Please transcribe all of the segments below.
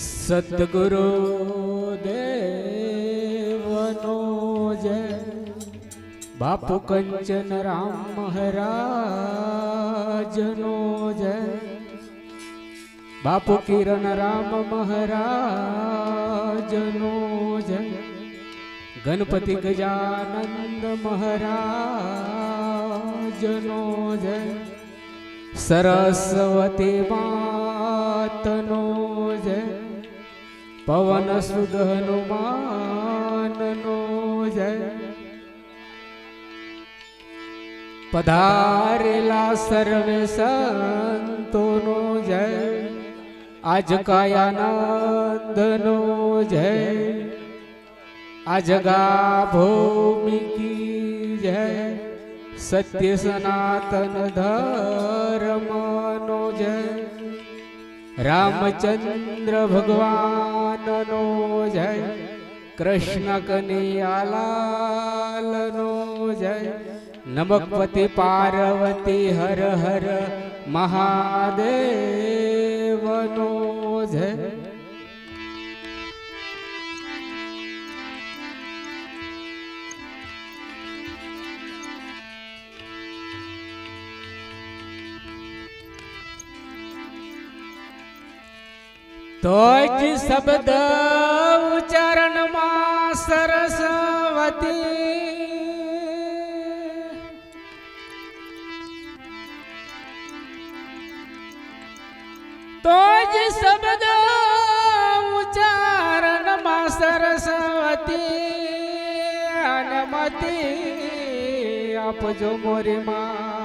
सतगुरु देवनो जय। बापू कंचन राम महाराज नो जय। बापू किरण राम महाराज नो जय। गणपति गजानंद महाराज नो जय। सरस्वती मातनो પવન સુદ હનુમાનનો જય પધારેલા સર્વે સંતોનો જય આજ કાયાનંદનો જય આ જગા ભૂમિ કી જય સત્ય સનાતન ધર્મનો જય રામચંદ્ર ભગવાનનો જય કૃષ્ણ કનૈયાલાલનો જય નમકપતિ પાર્વતી હર હર મહાદેવનો જય. તો જ શબ્દ ઉચ્ચારણમાં સરસ્વતી. તોજ શબ્દ ઉચ્ચારણમાં સરસ્વતી. અનમતી આપજો મોરીમાં.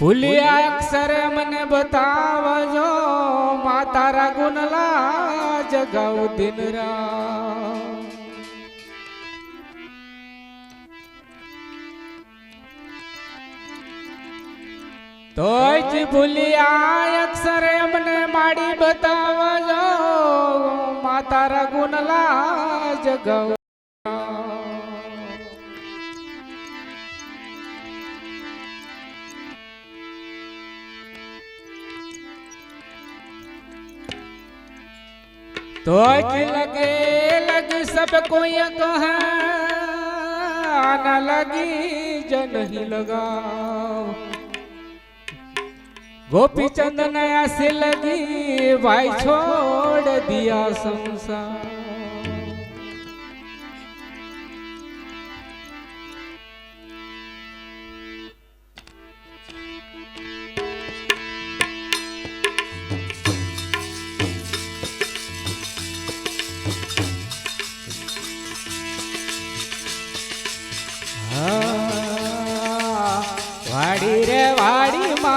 ભૂલ્યા અક્ષરે મને બતાવજો માતારા ગુનલા જગાઉ દિન રાત. તોય જ ભૂલ્યા અક્ષરે મને માડી બતાવજો માતારા ગુનલા જગાવ तो लगे लग सब कोई कह, न लगी जन नहीं लगा गोपी चंद नया से लगी भाई छोड़ दिया संसार।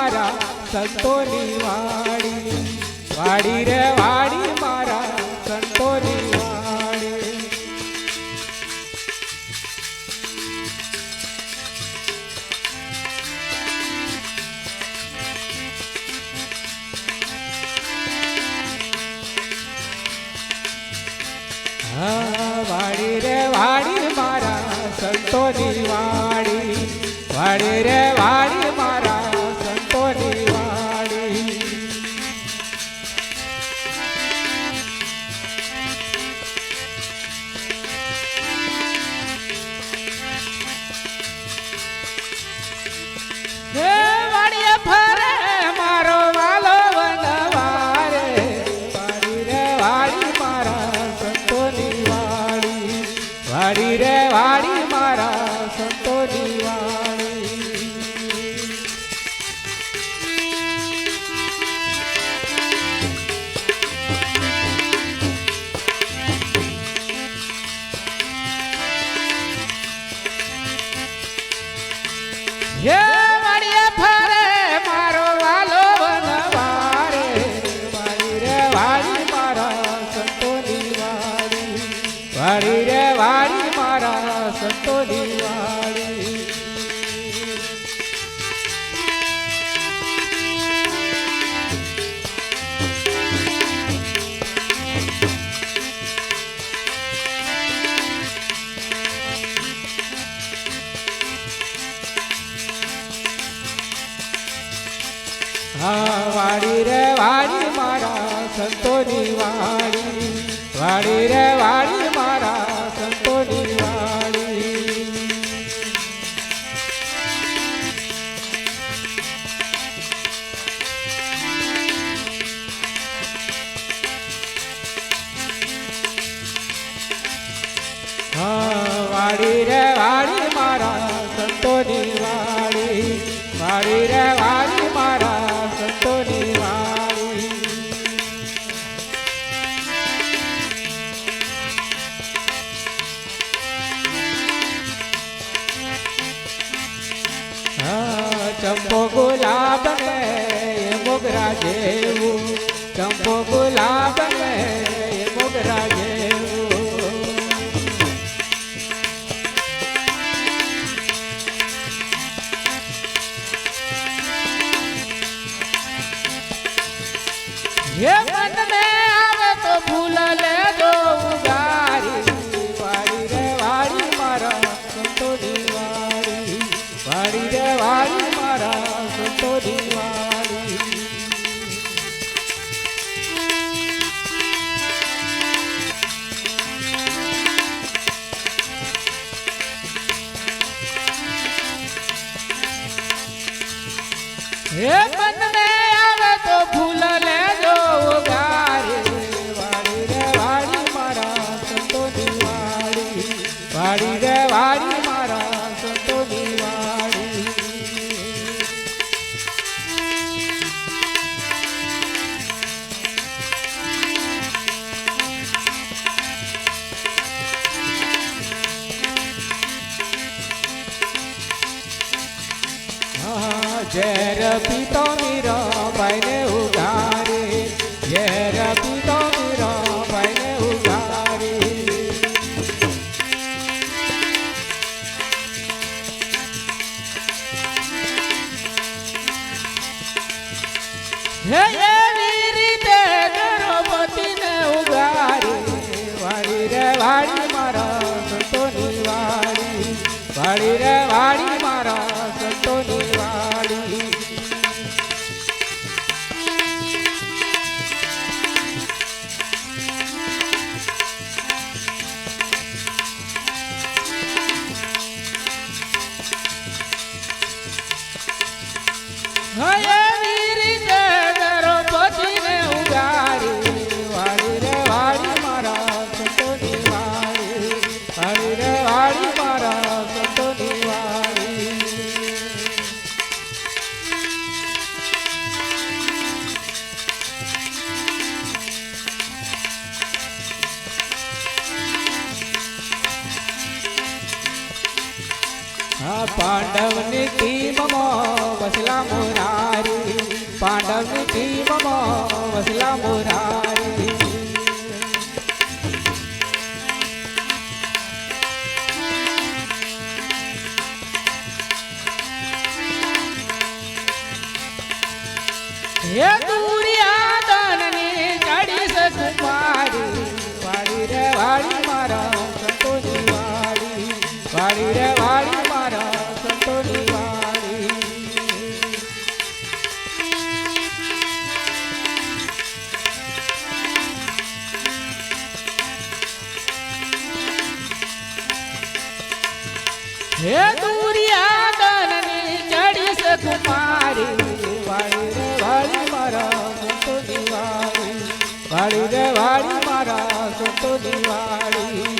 મારા સંતોની વાડી વાડી રે, વાડી મારા સંતોની વાડી હા, વાડી રે, વાડી મારા સંતોની વાડી વાડી રે જોઈ રે વાળી મારા સંતોની વાળી. હા વાળી રે ગોગુલા Yeah. પિતો મીરો ભાઈને ઉઘારે ઘેર પિતો મીરો ભાઈને ઉઘારે હે એવી રીતે ગણપતિને ઉઘારે વાળી રે, વાળી મારા સંતોની વાળી વાળી રે મારા સુતની વાળી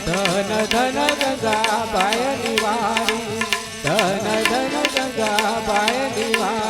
ધન ધન ગંગા પાય નિવારી ધન ધન ગંગા પાય નિવારી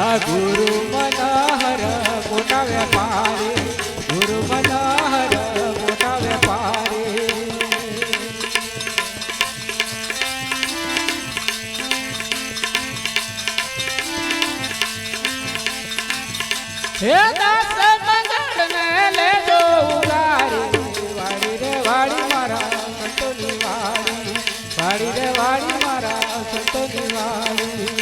આ ગુરુ મનોહર મોટા વેપારી, ગુરુ મનોહર મોટા વેપારી. હે દાસ મંગળ ને ને લેજો ઉગારી, વાડી રે વાડી મારા સંતોની વાડી વાડી રે વાડી મારા સંતોની વાડી.